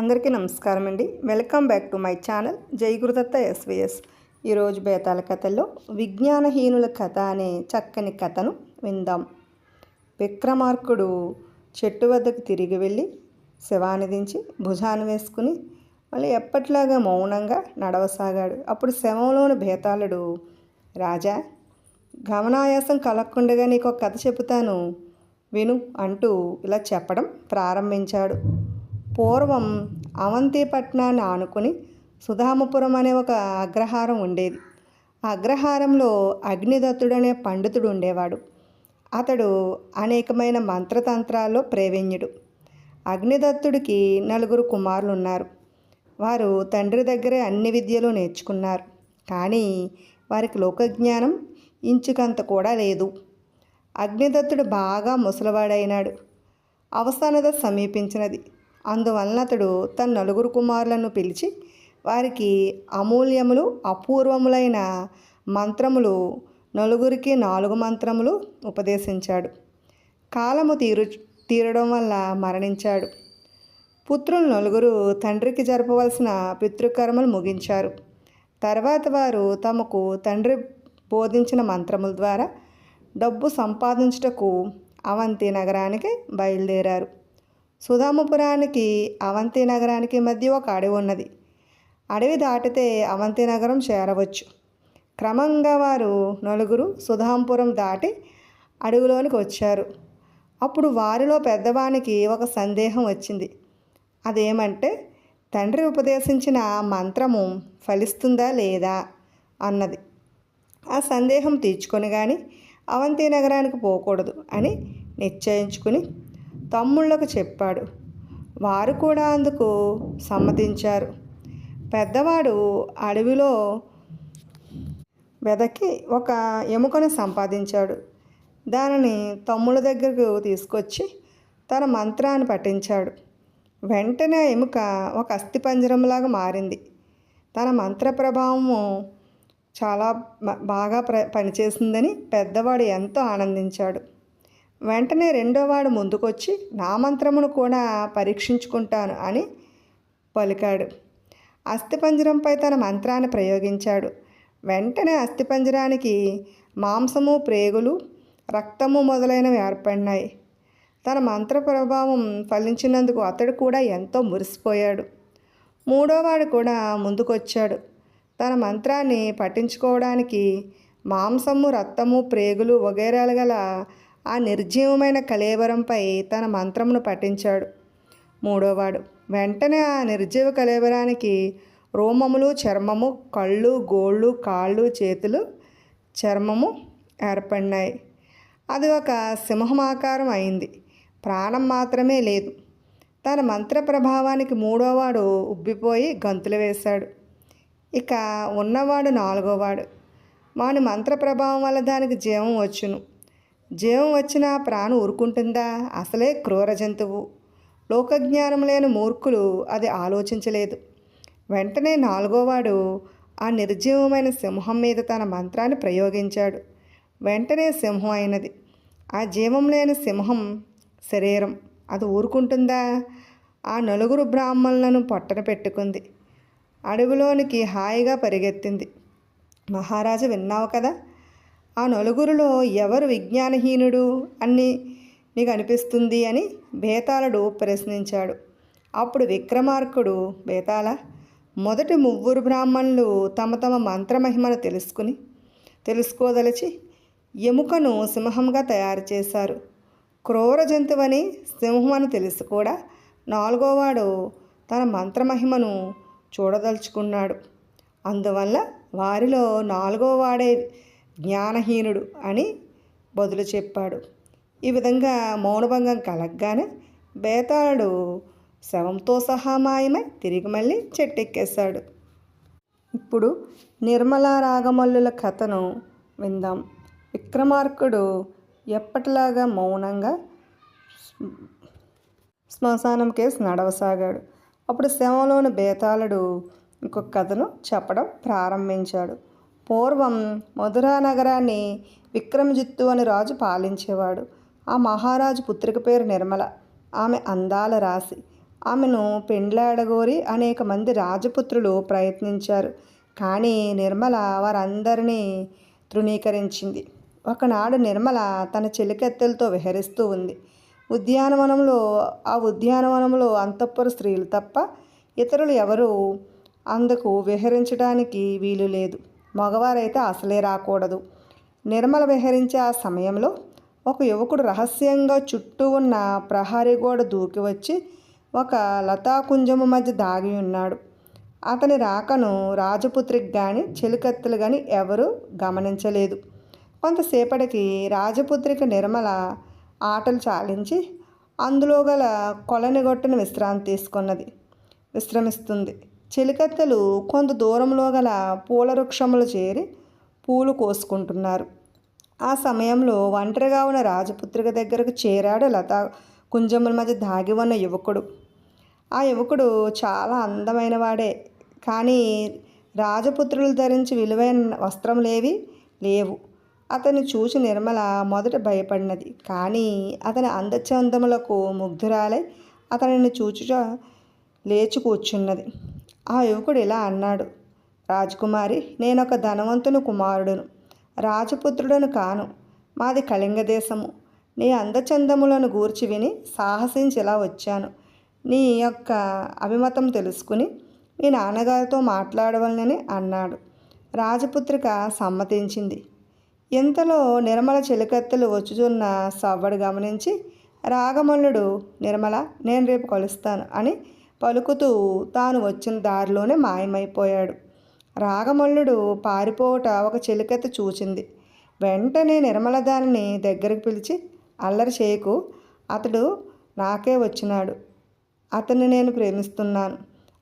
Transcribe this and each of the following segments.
అందరికీ నమస్కారం అండి. Welcome back to my channel Jai Gurudatta SVS ఈరోజు బేతాల కథల్లో విజ్ఞానహీనుల కథ అనే చక్కని కథను విందాం. విక్రమార్కుడు చెట్టు వద్దకు తిరిగి వెళ్ళి శవాన్ని దించి భుజాన్ని వేసుకుని మళ్ళీ ఎప్పట్లాగా మౌనంగా నడవసాగాడు. అప్పుడు శవంలోని బేతాళుడు రాజా గమనాయాసం కలగకుండగా నీకు ఒక కథ చెబుతాను. విను అంటూ ఇలా చెప్పడం ప్రారంభించాడు. పూర్వం అవంతిపట్నాన్ని ఆనుకుని సుధామపురం అనే ఒక అగ్రహారం ఉండేది. ఆ అగ్రహారంలో అగ్నిదత్తుడు అనే పండితుడు ఉండేవాడు. అతడు అనేకమైన మంత్రతంత్రాల్లో ప్రేవీణ్యుడు అగ్నిదత్తుడికి నలుగురు కుమారులు ఉన్నారు వారు తండ్రి దగ్గరే అన్ని విద్యలు నేర్చుకున్నారు. కానీ వారికి లోకజ్ఞానం ఇంచుకంత కూడా లేదు. అగ్నిదత్తుడు బాగా ముసలివాడైనాడు. అవసాన దశ సమీపించినది. అందువలన అతడు తన నలుగురు కుమారులను పిలిచి వారికి అమూల్యములు అపూర్వములైన మంత్రములు నలుగురికి నాలుగు మంత్రములు ఉపదేశించాడు. కాలము తీరు తీరడం వల్ల మరణించాడు. పుత్రులు నలుగురు తండ్రికి జరపవలసిన పితృకర్మలు ముగించారు. తర్వాత వారు తమకు తండ్రి బోధించిన మంత్రముల ద్వారా డబ్బు సంపాదించుటకు అవంతి నగరానికి బయలుదేరారు. సుధామపురానికి అవంతి నగరానికి మధ్య ఒక అడవి ఉన్నది. అడవి దాటితే అవంతి నగరం చేరవచ్చు. క్రమంగా వారు నలుగురు సుధాంపురం దాటి అడవిలోనికి వచ్చారు. అప్పుడు వారిలో పెద్దవానికి ఒక సందేహం వచ్చింది. అదేమంటే తండ్రి ఉపదేశించిన మంత్రము ఫలిస్తుందా లేదా? అన్నది. ఆ సందేహం తీర్చుకొని కానీ అవంతి నగరానికి పోకూడదు అని నిశ్చయించుకుని తమ్ముళ్ళకు చెప్పాడు. వారు కూడా అందుకు సమ్మతించారు. పెద్దవాడు అడవిలో వెదకి ఒక ఎముకను సంపాదించాడు. దానిని తమ్ముళ్ళ దగ్గరకు తీసుకొచ్చి తన మంత్రాన్ని పఠించాడు. వెంటనే ఎముక ఒక అస్థిపంజరంలాగా మారింది. తన మంత్ర ప్రభావము చాలా బాగా ప్ర పనిచేసిందని పెద్దవాడు ఎంతో ఆనందించాడు. వెంటనే రెండోవాడు ముందుకొచ్చి నా మంత్రమును కూడా పరీక్షించుకుంటాను అని పలికాడు. అస్థిపంజరంపై తన మంత్రాన్ని ప్రయోగించాడు. వెంటనే అస్థిపంజరానికి మాంసము ప్రేగులు రక్తము మొదలైనవి ఏర్పడినాయి. తన మంత్ర ప్రభావం ఫలించినందుకు అతడు కూడా ఎంతో మురిసిపోయాడు. మూడోవాడు కూడా ముందుకొచ్చాడు. తన మంత్రాన్ని పఠించుకోవడానికి మాంసము రక్తము ప్రేగులు వగైరాలు గల ఆ నిర్జీవమైన కలేవరంపై తన మంత్రమును పఠించాడు. మూడోవాడు వెంటనే ఆ నిర్జీవ కలేవరానికి రోమములు చర్మము కళ్ళు గోళ్ళు కాళ్ళు చేతులు చర్మము ఏర్పడినాయి. అది ఒక సింహమాకారం అయింది. ప్రాణం మాత్రమే లేదు. తన మంత్ర ప్రభావానికి మూడోవాడు ఉబ్బిపోయి గంతులు వేశాడు. ఇక ఉన్నవాడు నాలుగోవాడు. వాని మంత్ర ప్రభావం వల్ల దానికి జీవం వచ్చును. జీవం వచ్చిన ప్రాణం ఊరుకుంటుందా? అసలే క్రూర జంతువు. లోకజ్ఞానం లేని మూర్ఖులు అది ఆలోచించలేదు. వెంటనే నాలుగోవాడు ఆ నిర్జీవమైన సింహం మీద తన మంత్రాన్ని ప్రయోగించాడు. వెంటనే సింహం అయినది. ఆ జీవం లేని సింహం శరీరం. అది ఊరుకుంటుందా? ఆ నలుగురు బ్రాహ్మణులను పొట్టన పెట్టుకుంది. అడవిలోనికి హాయిగా పరిగెత్తింది. మహారాజు విన్నావు కదా? ఆ నలుగురిలో ఎవరు విజ్ఞానహీనుడు అని నీకు అనిపిస్తుంది అని బేతాళుడు ప్రశ్నించాడు. అప్పుడు విక్రమార్కుడు బేతాళ మొదటి ముగ్గురు బ్రాహ్మణులు తమ తమ మంత్రమహిమను తెలుసుకుని తెలుసుకోదలిచి ఎముకను సింహంగా తయారు చేశారు. క్రూర జంతువని సింహం అని తెలిసి కూడా నాలుగోవాడు తన మంత్రమహిమను చూడదలుచుకున్నాడు. అందువల్ల వారిలో నాలుగో వాడే జ్ఞానహీనుడు అని బదులు చెప్పాడు. ఈ విధంగా మౌనభంగం కలగ్గానే బేతాళుడు శవంతో సహా మాయమై తిరిగి మళ్ళీ చెట్టెక్కేశాడు. ఇప్పుడు నిర్మలా రాగమల్లుల కథను విందాం. విక్రమార్కుడు ఎప్పటిలాగా మౌనంగా శ్మశానం కేసు నడవసాగాడు. అప్పుడు శవంలోని బేతాళుడు ఇంకొక కథను చెప్పడం ప్రారంభించాడు. పూర్వం మధురా నగరాన్ని విక్రమజిత్తు అని రాజు పాలించేవాడు. ఆ మహారాజు పుత్రిక పేరు నిర్మల. ఆమె అందాల రాశి. ఆమెను పెండ్లాడగోరి అనేక మంది రాజపుత్రులు ప్రయత్నించారు. కానీ నిర్మల వారందరినీ తృణీకరించింది. ఒకనాడు నిర్మల తన చెలికెత్తెలతో విహరిస్తూ ఉంది. ఉద్యానవనంలో ఆ ఉద్యానవనంలో అంతఃపుర స్త్రీలు తప్ప ఇతరులు ఎవరూ అందుకు విహరించడానికి వీలు లేదు. మగవారైతే అసలే రాకూడదు. నిర్మల విహరించే ఆ సమయంలో ఒక యువకుడు రహస్యంగా చుట్టూ ఉన్న ప్రహరీ గోడ దూకి వచ్చి ఒక లతాకుంజము మధ్య దాగి ఉన్నాడు. అతని రాకను రాజపుత్రికి కానీ చెలికత్తెలు కానీ ఎవరూ గమనించలేదు. కొంతసేపటికి రాజపుత్రిక నిర్మల ఆటలు చాలించి అందులో గల కొలనిగొట్టును విశ్రాంతి తీసుకున్నది. విశ్రమిస్తుంది. చెలికత్తెలు కొంత దూరంలో గల పూల వృక్షములు చేరి పూలు కోసుకుంటున్నారు. ఆ సమయంలో ఒంటరిగా ఉన్న రాజపుత్రిక దగ్గరకు చేరాడు లతా కుంజముల మధ్య దాగి ఉన్న యువకుడు. ఆ యువకుడు చాలా అందమైన వాడే కానీ రాజపుత్రులు ధరించి విలువైన వస్త్రములేవి లేవు. అతన్ని చూసి నిర్మల మొదట భయపడినది కానీ అతని అందచందములకు ముగ్ధురాలై అతనిని చూచుట లేచి కూర్చున్నది. ఆ యువకుడు ఇలా అన్నాడు. రాజకుమారి నేనొక ధనవంతుని కుమారుడును. రాజపుత్రుడను కాను. మాది కళింగ దేశము. నీ అందచందములను గూర్చి విని సాహసించి ఇలా వచ్చాను. నీ యొక్క అభిమతం తెలుసుకుని మీ నాన్నగారితో మాట్లాడవలనని అన్నాడు. రాజపుత్రిక సమ్మతించింది. ఇంతలో నిర్మల చెలికత్తెలు వచ్చుచున్న సవ్వడు గమనించి రాగమల్లుడు నిర్మల నేను రేపు కలుస్తాను అని పలుకుతూ తాను వచ్చిన దారిలోనే మాయమైపోయాడు. రాగమల్లుడు పారిపోవట ఒక చిలకత్త చూచింది. వెంటనే నిర్మల దానిని దగ్గరికి పిలిచి అల్లరి చేయకు అతడు నాకే వచ్చినాడు. అతన్ని నేను ప్రేమిస్తున్నాను.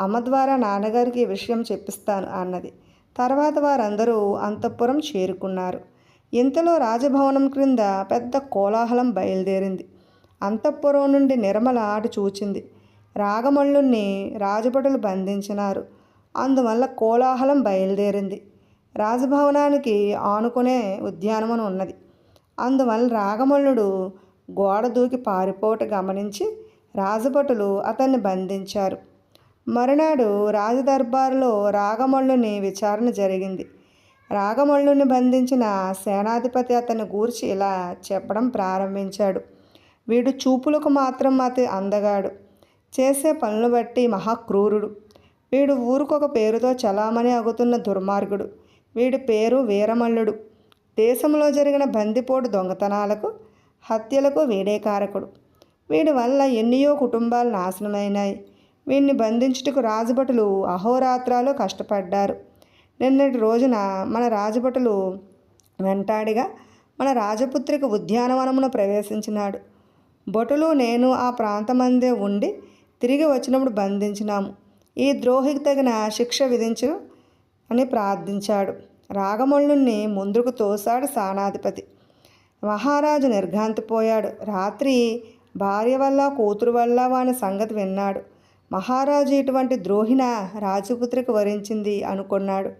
అమ్మ ద్వారా నాన్నగారికి ఈ విషయం చెప్పిస్తాను అన్నది. తర్వాత వారందరూ అంతఃపురం చేరుకున్నారు. ఇంతలో రాజభవనం క్రింద పెద్ద కోలాహలం బయలుదేరింది. అంతఃపురం నుండి నిర్మల అటు చూచింది. రాగమల్లుణ్ణి రాజభటులు బంధించినారు. అందువల్ల కోలాహలం బయలుదేరింది. రాజభవనానికి ఆనుకునే ఉద్యానవనం ఉన్నది. అందువల్ల రాగమల్లుడు గోడ దూకి పారిపోట గమనించి రాజభటులు అతన్ని బంధించారు. మరునాడు రాజదర్బారులో రాగమల్లుని విచారణ జరిగింది. రాగమల్లుని బంధించిన సేనాధిపతి అతన్ని గూర్చి ఇలా చెప్పడం ప్రారంభించాడు. వీడు చూపులకు మాత్రం అతి అందగాడు. చేసే పనులు బట్టి మహాక్రూరుడు. వీడు ఊరికొక పేరుతో చలామణి అగుతున్న దుర్మార్గుడు. వీడి పేరు వీరమల్లుడు. దేశంలో జరిగిన బందిపోటు దొంగతనాలకు హత్యలకు వీడే కారకుడు. వీడి వల్ల ఎన్నో కుటుంబాలు నాశనమైనాయి. వీడిని బంధించుటకు రాజభటులు అహోరాత్రాలు కష్టపడ్డారు. నిన్నటి రోజున మన రాజభటులు వెంటాడిగా మన రాజపుత్రిక ఉద్యానవనమును ప్రవేశించినాడు. భటులు నేను ఆ ప్రాంతమందే ఉండి తిరిగి వచ్చినప్పుడు బంధించినాము. ఈ ద్రోహికి తగిన శిక్ష విధించు అని ప్రార్థించాడు. రాగమల్లుణ్ణి ముందుకు తోశాడు సానాధిపతి మహారాజు నిర్ఘాంతిపోయాడు. రాత్రి భార్య వల్ల కూతురు వల్ల వాని సంగతి విన్నాడు. మహారాజు ఇటువంటి ద్రోహిన రాజపుత్రికి వరించింది అనుకున్నాడు.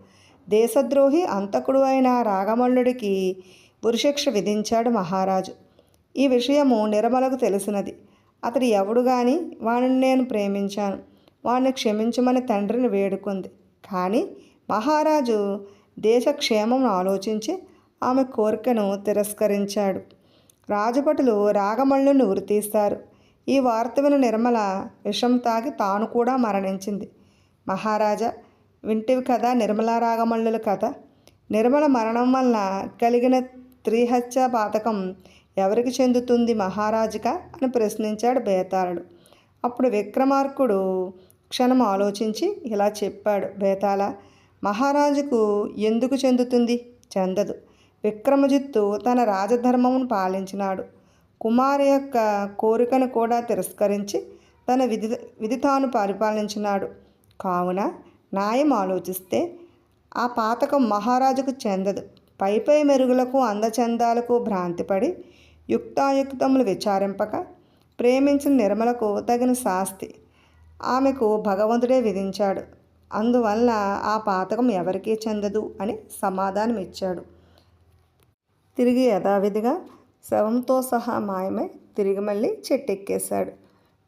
దేశద్రోహి అంతకుడు అయిన రాగమల్లుడికి పురుషిక్ష విధించాడు మహారాజు. ఈ విషయము నిర్మలకు తెలిసినది. అతడు ఎవడు గాని వాడిని నేను ప్రేమించాను. వాణ్ణి క్షమించమని తండ్రిని వేడుకుంది. కానీ మహారాజు దేశక్షేమం ఆలోచించి ఆమె కోరికను తిరస్కరించాడు. రాజభటులు రాగమల్లుని ఉరితీస్తారు. ఈ వార్త విన నిర్మల విషం తాగి తాను కూడా మరణించింది. మహారాజా వింటివి కదా నిర్మల రాగమల్లుల కథ? నిర్మల మరణం వలన కలిగిన త్రిహత్య పాతకం ఎవరికి చెందుతుంది మహారాజుక అని ప్రశ్నించాడు బేతాళుడు. అప్పుడు విక్రమార్కుడు క్షణం ఆలోచించి ఇలా చెప్పాడు. బేతాళ మహారాజుకు ఎందుకు చెందుతుంది? చెందదు. విక్రమజిత్తు తన రాజధర్మమును పాలించినాడు. కుమారి యొక్క కోరికను కూడా తిరస్కరించి తన విధి విధి తాను పరిపాలించినాడు. కావున న్యాయం ఆలోచిస్తే ఆ పాతకం మహారాజుకు చెందదు. పైపై మెరుగులకు అందచందాలకు భ్రాంతిపడి యుక్తాయుక్తములు విచారింపక ప్రేమించిన నిర్మలకు తగిన శాస్తి ఆమెకు భగవంతుడే విధించాడు. అందువల్ల ఆ పాతకం ఎవరికీ చెందదు అని సమాధానం ఇచ్చాడు తిరిగి యథావిధిగా శవంతో సహా మాయమై తిరిగి మళ్ళీ చెట్టెక్కేశాడు.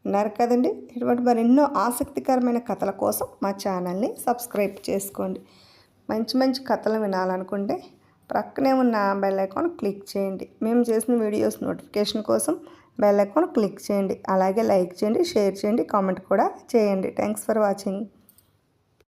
విన్నారు కదండి? ఇటువంటి మరెన్నో ఆసక్తికరమైన కథల కోసం మా ఛానల్ని సబ్స్క్రైబ్ చేసుకోండి. మంచి మంచి కథలు వినాలనుకుంటే ప్రక్కనే ఉన్న బెల్ ఐకాన్ క్లిక్ చేయండి. మేము చేసిన వీడియోస్ నోటిఫికేషన్ కోసం బెల్ ఐకాన్ క్లిక్ చేయండి. అలాగే లైక్ చేయండి షేర్ చేయండి కామెంట్ కూడా చేయండి. Thanks for watching